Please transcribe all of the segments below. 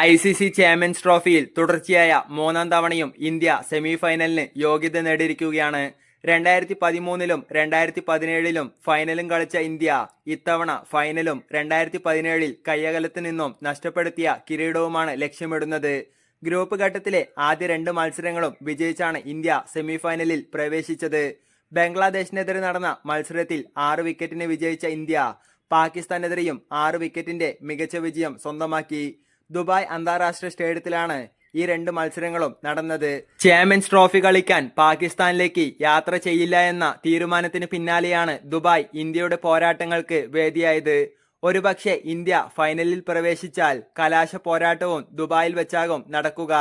I C C champions ട്രോഫിയിൽ തുടർച്ചയായ മൂന്നാം തവണയും ഇന്ത്യ സെമിഫൈനലിന് യോഗ്യത നേടിയിരിക്കുകയാണ്. രണ്ടായിരത്തി പതിമൂന്നിലും രണ്ടായിരത്തി പതിനേഴിലും ഫൈനലും കളിച്ച ഇന്ത്യ ഇത്തവണ ഫൈനലും രണ്ടായിരത്തി പതിനേഴിൽ കയ്യകലത്ത് നിന്നും നഷ്ടപ്പെടുത്തിയ കിരീടവുമാണ് ലക്ഷ്യമിടുന്നത്. ഗ്രൂപ്പ് ഘട്ടത്തിലെ ആദ്യ രണ്ട് മത്സരങ്ങളും വിജയിച്ചാണ് ഇന്ത്യ സെമിഫൈനലിൽ പ്രവേശിച്ചത്. ബംഗ്ലാദേശിനെതിരെ നടന്ന മത്സരത്തിൽ ആറ് വിക്കറ്റിന് വിജയിച്ച ഇന്ത്യ പാകിസ്ഥാനെതിരെയും ആറ് വിക്കറ്റിന്റെ മികച്ച വിജയം സ്വന്തമാക്കി. ദുബായ് അന്താരാഷ്ട്ര സ്റ്റേഡിയത്തിലാണ് ഈ രണ്ട് മത്സരങ്ങളും നടന്നത്. ചാമ്പ്യൻസ് ട്രോഫി കളിക്കാൻ പാകിസ്ഥാനിലേക്ക് യാത്ര ചെയ്യില്ല എന്ന തീരുമാനത്തിന് പിന്നാലെയാണ് ദുബായ് ഇന്ത്യയുടെ പോരാട്ടങ്ങൾക്ക് വേദിയായത്. ഒരുപക്ഷെ ഇന്ത്യ ഫൈനലിൽ പ്രവേശിച്ചാൽ കലാശ പോരാട്ടവും ദുബായിൽ വെച്ചാകും നടക്കുക.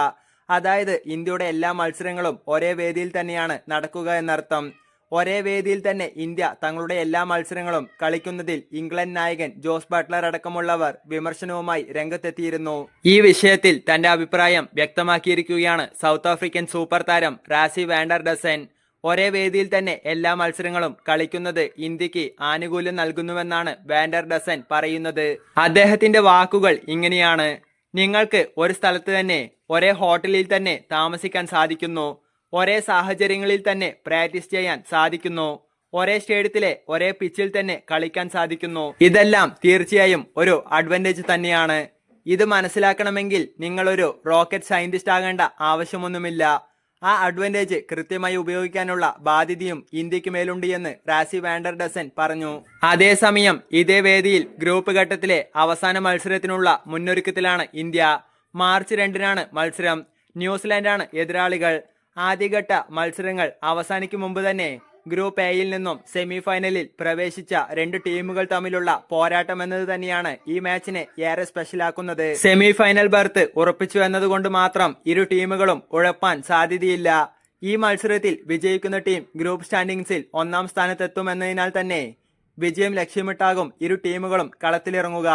അതായത് ഇന്ത്യയുടെ എല്ലാ മത്സരങ്ങളും ഒരേ വേദിയിൽ തന്നെയാണ് നടക്കുക എന്നർത്ഥം. ഒരേ വേദിയിൽ തന്നെ ഇന്ത്യ തങ്ങളുടെ എല്ലാ മത്സരങ്ങളും കളിക്കുന്നതിൽ ഇംഗ്ലണ്ട് നായകൻ ജോസ് ബട്ട്ലർ അടക്കമുള്ളവർ വിമർശനവുമായി രംഗത്തെത്തിയിരുന്നു. ഈ വിഷയത്തിൽ തന്റെ അഭിപ്രായം വ്യക്തമാക്കിയിരിക്കുകയാണ് സൗത്ത് ആഫ്രിക്കൻ സൂപ്പർ താരം റാസി വാൻഡർ ഡസൻ ഒരേ വേദിയിൽ തന്നെ എല്ലാ മത്സരങ്ങളും കളിക്കുന്നത് ഇന്ത്യയ്ക്ക് ആനുകൂല്യം നൽകുന്നുവെന്നാണ് വാൻഡർ ഡസൻ പറയുന്നത്. അദ്ദേഹത്തിന്റെ വാക്കുകൾ ഇങ്ങനെയാണ്. നിങ്ങൾക്ക് ഒരു സ്ഥലത്ത് തന്നെ ഒരേ ഹോട്ടലിൽ തന്നെ താമസിക്കാൻ സാധിക്കുന്നു. ഒരേ സാഹചര്യങ്ങളിൽ തന്നെ പ്രാക്ടീസ് ചെയ്യാൻ സാധിക്കുന്നു. ഒരേ സ്റ്റേഡിയത്തിലെ ഒരേ പിച്ചിൽ തന്നെ കളിക്കാൻ സാധിക്കുന്നു. ഇതെല്ലാം തീർച്ചയായും ഒരു അഡ്വാന്റേജ് തന്നെയാണ്. ഇത് മനസ്സിലാക്കണമെങ്കിൽ നിങ്ങളൊരു റോക്കറ്റ് സയന്റിസ്റ്റ് ആകേണ്ട ആവശ്യമൊന്നുമില്ല. ആ അഡ്വാന്റേജ് കൃത്യമായി ഉപയോഗിക്കാനുള്ള ബാധ്യതയും ഇന്ത്യയ്ക്ക് മേലുണ്ട് എന്ന് റാസി വാൻഡർ ഡസൻ പറഞ്ഞു. അതേസമയം ഇതേ വേദിയിൽ ഗ്രൂപ്പ് ഘട്ടത്തിലെ അവസാന മത്സരത്തിനുള്ള മുന്നൊരുക്കത്തിലാണ് ഇന്ത്യ. മാർച്ച് രണ്ടിനാണ് മത്സരം. ന്യൂസിലാൻഡാണ് എതിരാളികൾ. ആദ്യഘട്ട മത്സരങ്ങൾ അവസാനിക്കും മുമ്പ് തന്നെ ഗ്രൂപ്പ് എയിൽ നിന്നും സെമിഫൈനലിൽ പ്രവേശിച്ച രണ്ട് ടീമുകൾ തമ്മിലുള്ള പോരാട്ടം എന്നത് തന്നെയാണ് ഈ മാച്ചിനെ ഏറെ സ്പെഷ്യലാക്കുന്നത് സെമി ഫൈനൽ ബർത്ത് ഉറപ്പിച്ചു എന്നതുകൊണ്ട് മാത്രം ഇരു ടീമുകളും ഉഴപ്പാൻ സാധ്യതയില്ല. ഈ മത്സരത്തിൽ വിജയിക്കുന്ന ടീം ഗ്രൂപ്പ് സ്റ്റാൻഡിങ്സിൽ ഒന്നാം സ്ഥാനത്തെത്തുമെന്നതിനാൽ തന്നെ വിജയം ലക്ഷ്യമിട്ടാകും ഇരു ടീമുകളും കളത്തിലിറങ്ങുക.